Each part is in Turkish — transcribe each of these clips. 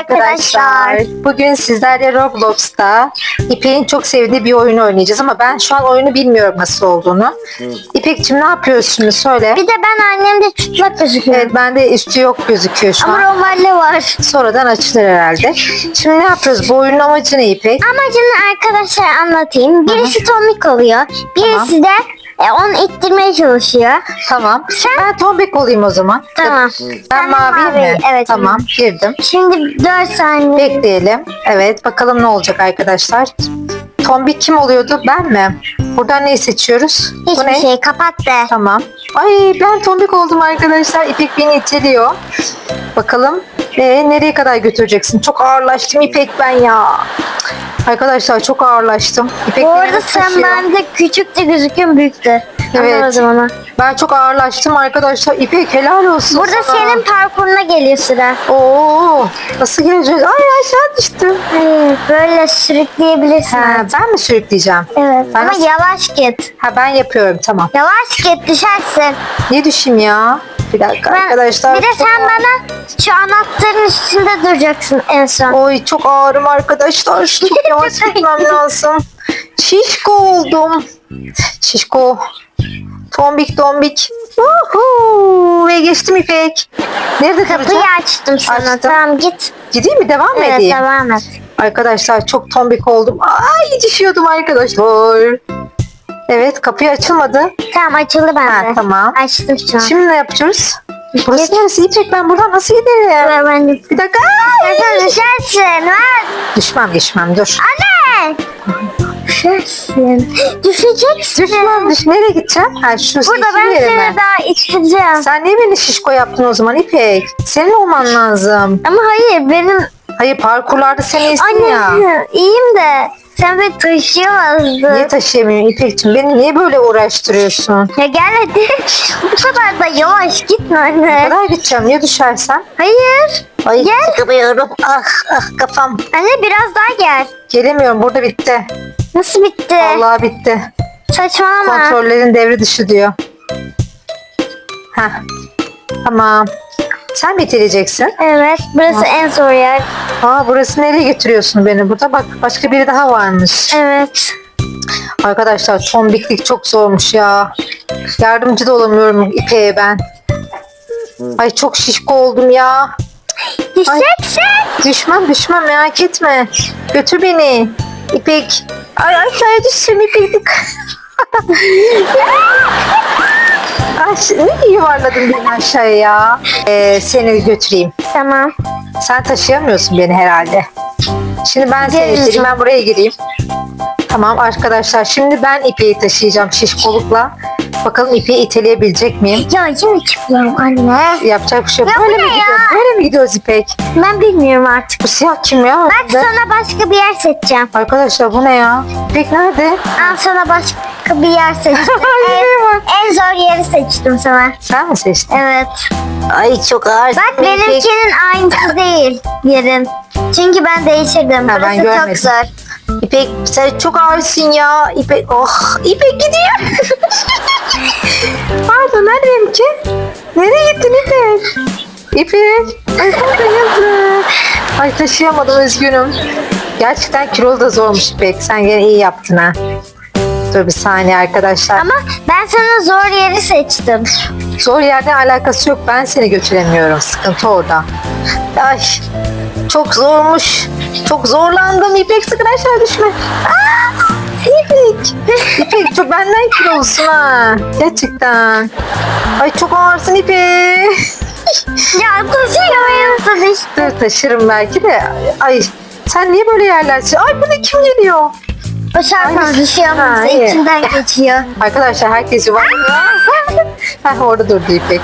arkadaşlar. Bugün sizlerle Roblox'ta İpek'in çok sevdiği bir oyunu oynayacağız ama ben şu an oyunu bilmiyorum nasıl olduğunu. İpek'cim ne yapıyoruz şimdi söyle. Bir de ben annemde çıplak gözüküyorum. Evet bende üstü yok gözüküyor şu Ama an. romalle var. Sonradan açılır herhalde. Şimdi ne yapıyoruz? Bu oyunun amacı ne İpek? Amacını arkadaşlar anlatayım. Birisi tomik oluyor. Birisi de e, onu ittirmeye çalışıyor. Tamam. Sen- Ben tombik olayım o zaman. Tamam. Ben de mavi mi? evet. Tamam girdim. Şimdi 4 saniye. Bekleyelim. Evet bakalım ne olacak arkadaşlar. Tombik kim oluyordu? Ben mi? Buradan neyi seçiyoruz? Bu Hiçbir ne? şey kapat de. Tamam. Ay ben tombik oldum arkadaşlar. İpek beni iteliyor. Bakalım. Ee, nereye kadar götüreceksin? Çok ağırlaştım İpek ben ya. Arkadaşlar çok ağırlaştım. İpek Bu arada sen bende küçük de gözüküyorsun büyük de. Evet. Anlamadım ama. Ben çok ağırlaştım arkadaşlar. İpek helal olsun Burada sana. senin parkuruna geliyor sıra. Oo, nasıl geleceğiz? Ay aşağı düştüm. Hayır, böyle sürükleyebilirsin. Ha, ben mi sürükleyeceğim? Evet. Ben Ama nasıl- yavaş git. Ha ben yapıyorum tamam. Yavaş git düşersin. Ne düşeyim ya? Bir dakika Ben- arkadaşlar. bir de sen bana şu anahtarın üstünde duracaksın en son. Oy çok ağrım arkadaşlar. Çok yavaş gitmem lazım. Şişko oldum. Şişko. Tombik tombik. Uhu. Ve geçtim İpek. Nerede Kapıyı duracağım? açtım sana. Açtım. Tamam git. Gideyim mi? Devam mı Evet edeyim? devam et. Arkadaşlar çok tombik oldum. Ay düşüyordum arkadaşlar. Evet kapıyı açılmadı. Tamam açıldı bende. Ha, tamam. Açtım şu an. Şimdi ne yapıyoruz? Burası neresi İpek? Ben buradan nasıl giderim? Ben de. Bir dakika. Ay! Sen düşersin. Ver. Düşmem düşmem dur. Anne. Düşersin. Düşeceksin. Düşmem düş. Nereye gideceğim? Ha şu Burada ben seni daha ittireceğim. Sen niye beni şişko yaptın o zaman İpek? Senin olman lazım. Ama hayır benim Hayır parkurlarda sen iyisin ya. anne iyiyim de sen beni taşıyamazdın. Niye taşıyamıyorum İpek'ciğim? Beni niye böyle uğraştırıyorsun? Ya gel hadi. Bu kadar da yavaş gitme anne. Kadar gideceğim ya düşersem? Hayır. Ay Gel. çıkamıyorum. Ah ah kafam. Anne biraz daha gel. Gelemiyorum burada bitti. Nasıl bitti? Vallahi bitti. Saçmalama. Kontrollerin devre dışı diyor. Heh. Tamam. Sen bitireceksin. Evet burası en zor yer. Aa burası nereye getiriyorsun beni burada? Bak başka biri daha varmış. Evet. Arkadaşlar tombiklik çok zormuş ya. Yardımcı da olamıyorum İpek'e ben. Ay çok şişko oldum ya. Düşeceksin. Düşmem düşmem merak etme. Götür beni. İpek. Ay aşağıya düşeceğim İpek. Ay, ne yuvarladın beni aşağıya ya. Ee, seni götüreyim. Tamam. Sen taşıyamıyorsun beni herhalde. Şimdi ben seni Gelin. ittireyim. Ben buraya gireyim. Tamam arkadaşlar. Şimdi ben ipeyi taşıyacağım şişkolukla. Bakalım ipeyi iteleyebilecek miyim? Ya yine çıkıyorum anne. Yapacak bir şey yok. Ya bu Böyle mi ne ya? gidiyoruz? Böyle mi gidiyoruz İpek? Ben bilmiyorum artık. Bu siyah kim ya? Bak önünde? sana başka bir yer seçeceğim. Arkadaşlar bu ne ya? İpek nerede? Al sana başka bir yer seçtim. En, en zor yeri seçtim sana. Sen mi seçtin? Evet. Ay çok ağır. Bak benimkinin aynısı değil yerin. Çünkü ben değiştirdim. Ha, ben Burası çok görmedim. zor. İpek sen çok ağırsın ya. İpek oh İpek gidiyor. Pardon nerede benimki? Nereye gittin İpek? İpek. Ay burada yazık. Ay taşıyamadım üzgünüm. Gerçekten kilolu da zormuş İpek. Sen gene iyi yaptın ha. Dur bir saniye arkadaşlar. Ama ben sana zor yeri seçtim. Zor yerden alakası yok. Ben seni götüremiyorum. Sıkıntı orada. Ay çok zormuş. Çok zorlandım. İpek sakın aşağı düşme. Aa, İpek. İpek çok benden kilolusun ha. Gerçekten. Ay çok ağırsın İpek. Ya işte. Dur taşırım belki de. Ay sen niye böyle yerlersin? Ay bu ne kim geliyor? O şarkı Ay. düşüyormuş. Ha, iyi. içinden geçiyor. Arkadaşlar herkes var. Heh orada durdu İpek.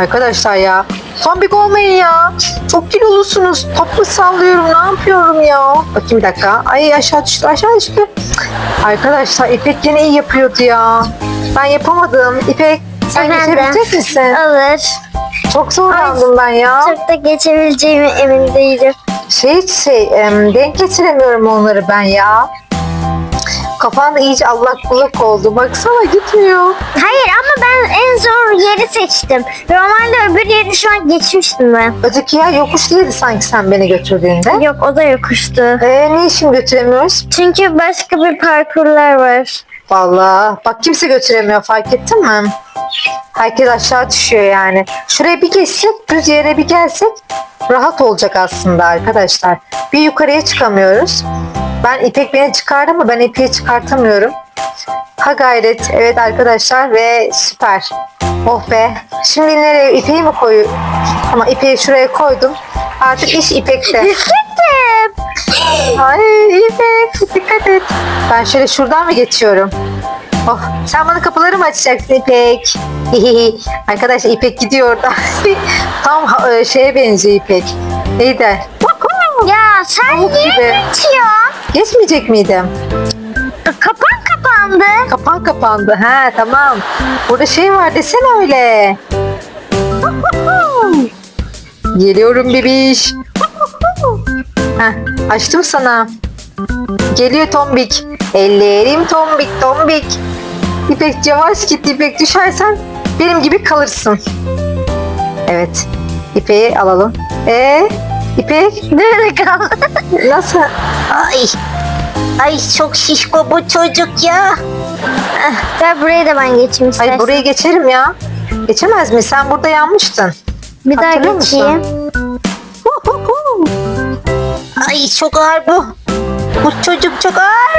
Arkadaşlar ya. Tombik olmayın ya. Çok kilolusunuz. Toplu sallıyorum. Ne yapıyorum ya? Bakayım bir dakika. Ay aşağı düştü aşağı düştü. Arkadaşlar İpek yine iyi yapıyordu ya. Ben yapamadım. İpek sen geçebilecek misin? Olur. Çok zorlandım ben ya. Çok da geçebileceğime emin değilim. Şey şey em, denk getiremiyorum onları ben ya. Kafan iyice allak bullak oldu. Baksana gitmiyor. Hayır ama ben en zor yeri seçtim. Normalde öbür yeri şu an geçmiştim ben. Öteki yer yokuş değildi sanki sen beni götürdüğünde. Yok o da yokuştu. Ee, niye şimdi götüremiyoruz? Çünkü başka bir parkurlar var. Vallahi bak kimse götüremiyor fark ettin mi? Herkes aşağı düşüyor yani. Şuraya bir geçsek, düz yere bir gelsek rahat olacak aslında arkadaşlar. Bir yukarıya çıkamıyoruz. Ben İpek beni çıkardı ama ben İpek'i çıkartamıyorum. Ha gayret. Evet arkadaşlar ve süper. Oh be. Şimdi nereye İpek'i mi koyu? Ama İpek'i şuraya koydum. Artık iş İpek'te. Gittim. Ay İpek dikkat et. Ben şöyle şuradan mı geçiyorum? Oh, sen bana kapıları mı açacaksın İpek? Arkadaşlar İpek gidiyor orada. Tam e, şeye benziyor İpek. Neydi? Ya sen Pamuk niye gibi. geçiyorsun? Geçmeyecek miydim? Kapan kapandı. Kapan kapandı. Ha tamam. Burada şey var desene öyle. Geliyorum bebiş. Heh, açtım sana. Geliyor tombik. Ellerim tombik tombik. İpek yavaş git İpek düşersen benim gibi kalırsın. Evet. İpek'i alalım. Ee, İpek Nerede kaldı? nasıl? Ay. Ay çok şişko bu çocuk ya. Ver burayı da ben geçeyim istersen. Ay burayı geçerim ya. Geçemez mi? Sen burada yanmıştın. bir daha hatırlıyor musun? geçeyim. Ay çok ağır bu. Bu çocuk çok ağır.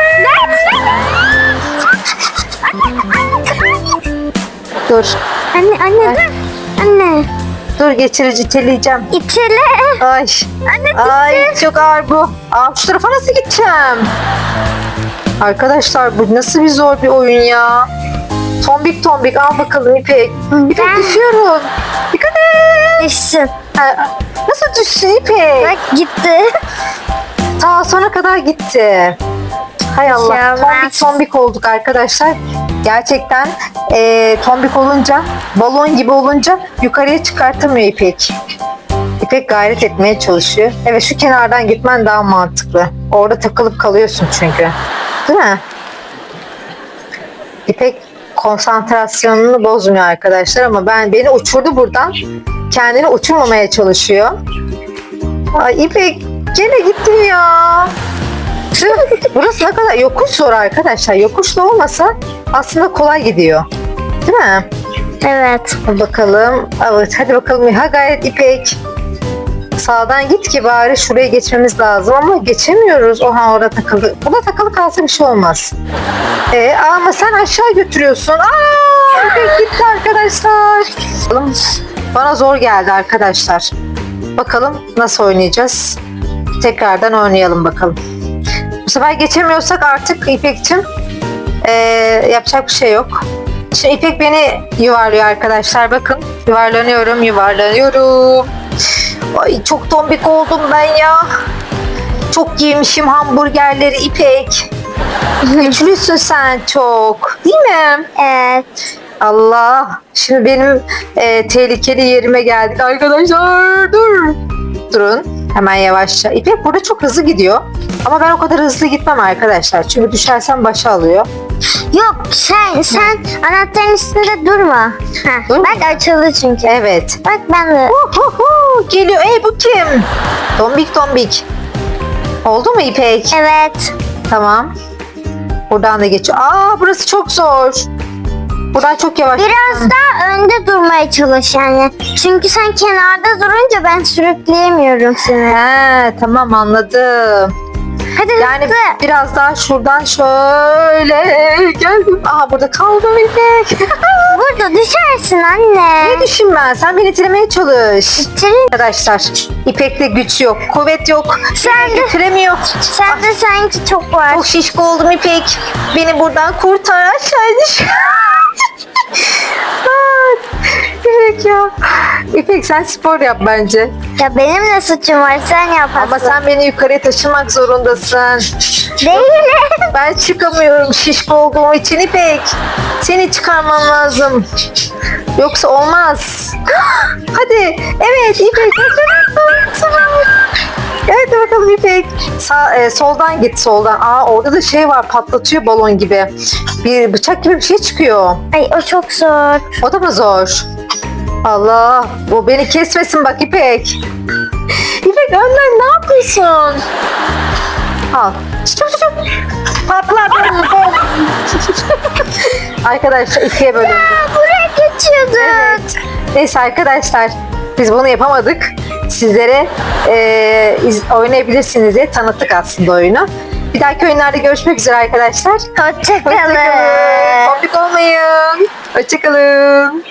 Dur. Anne anne dur. Anne. Dur geçirici iteleyeceğim. İtele. Ay. Anne Ay çok ağır bu. Aa şu tarafa nasıl gideceğim? Arkadaşlar bu nasıl bir zor bir oyun ya. Tombik tombik al bakalım İpek. İpek Ben- düşüyorum. Dikkat et. düşsün. Ha, Nasıl düşsün İpek? Bak gitti. Ta sona kadar gitti. Hay Allah. Ya ben- Tombik tombik olduk arkadaşlar. Gerçekten eee, tombik olunca, balon gibi olunca yukarıya çıkartamıyor İpek. İpek gayret etmeye çalışıyor. Evet şu kenardan gitmen daha mantıklı. Orada takılıp kalıyorsun çünkü. Değil mi? İpek konsantrasyonunu bozmuyor arkadaşlar ama ben beni uçurdu buradan. Kendini uçurmamaya çalışıyor. Ay İpek gene gittin ya. Tüh, Burası ne kadar yokuş zor arkadaşlar. Yokuşlu olmasa aslında kolay gidiyor. Değil mi? Evet. Bakalım. Evet hadi bakalım. Ha gayet İpek. Sağdan git ki bari şuraya geçmemiz lazım ama geçemiyoruz. Oha orada takıldı. Burada takılı kalsa bir şey olmaz. Ee, ama sen aşağı götürüyorsun. Aa, İpek gitti arkadaşlar. Bakalım, Bana zor geldi arkadaşlar. Bakalım nasıl oynayacağız. Tekrardan oynayalım bakalım. Bu sefer geçemiyorsak artık İpek'cim ee, yapacak bir şey yok. Şimdi İpek beni yuvarlıyor arkadaşlar. Bakın yuvarlanıyorum, yuvarlanıyorum. Ay çok tombik oldum ben ya. Çok yemişim hamburgerleri İpek. Güçlüsün sen çok. Değil mi? Evet. Allah. Şimdi benim e, tehlikeli yerime geldik arkadaşlar. Dur. Durun. Hemen yavaşça. İpek burada çok hızlı gidiyor. Ama ben o kadar hızlı gitmem arkadaşlar. Çünkü düşersem başa alıyor. Yok sen sen anahtarın üstünde durma. Heh, Durma. bak açıldı çünkü. Evet. Bak ben de. Huhu, geliyor. Ey bu kim? Tombik tombik. Oldu mu İpek? Evet. Tamam. Buradan da geçiyor. Aa burası çok zor. Buradan çok yavaş. Biraz daha önde durmaya çalış yani. Çünkü sen kenarda durunca ben sürükleyemiyorum seni. He tamam anladım. Hadi Yani hızlı. biraz daha şuradan şöyle geldim. Aa burada kaldım İpek. Burada düşersin anne. ne düşün ben? Sen beni itilemeye çalış. Senin, Arkadaşlar İpek'te güç yok, kuvvet yok. Sen de- Götüremiyor. sende sanki çok var. Çok şişko oldum İpek. Beni buradan kurtar aşağı düş. İpek ya. İpek sen spor yap bence. Ya benim ne suçum var sen yaparsın. Ama sen beni yukarıya taşımak zorundasın. Değilim. Ben çıkamıyorum şişko olduğum için İpek. Seni çıkarman lazım. Yoksa olmaz. Hadi. Evet İpek. Evet bakalım İpek. Sağ, e, soldan git soldan. Aa orada da şey var patlatıyor balon gibi. Bir bıçak gibi bir şey çıkıyor. Ay o çok zor. O da mı zor? Allah bu beni kesmesin bak İpek. İpek önden ne yapıyorsun? Al. Patlat. arkadaşlar ikiye bölündü. Buraya geçiyorduk. Neyse arkadaşlar biz bunu yapamadık. Sizlere eee, iz- oynayabilirsiniz diye tanıttık aslında oyunu. Bir dahaki oyunlarda görüşmek üzere arkadaşlar. Hoşçakalın. Hoşçakalın. Olmayın. Hoşçakalın.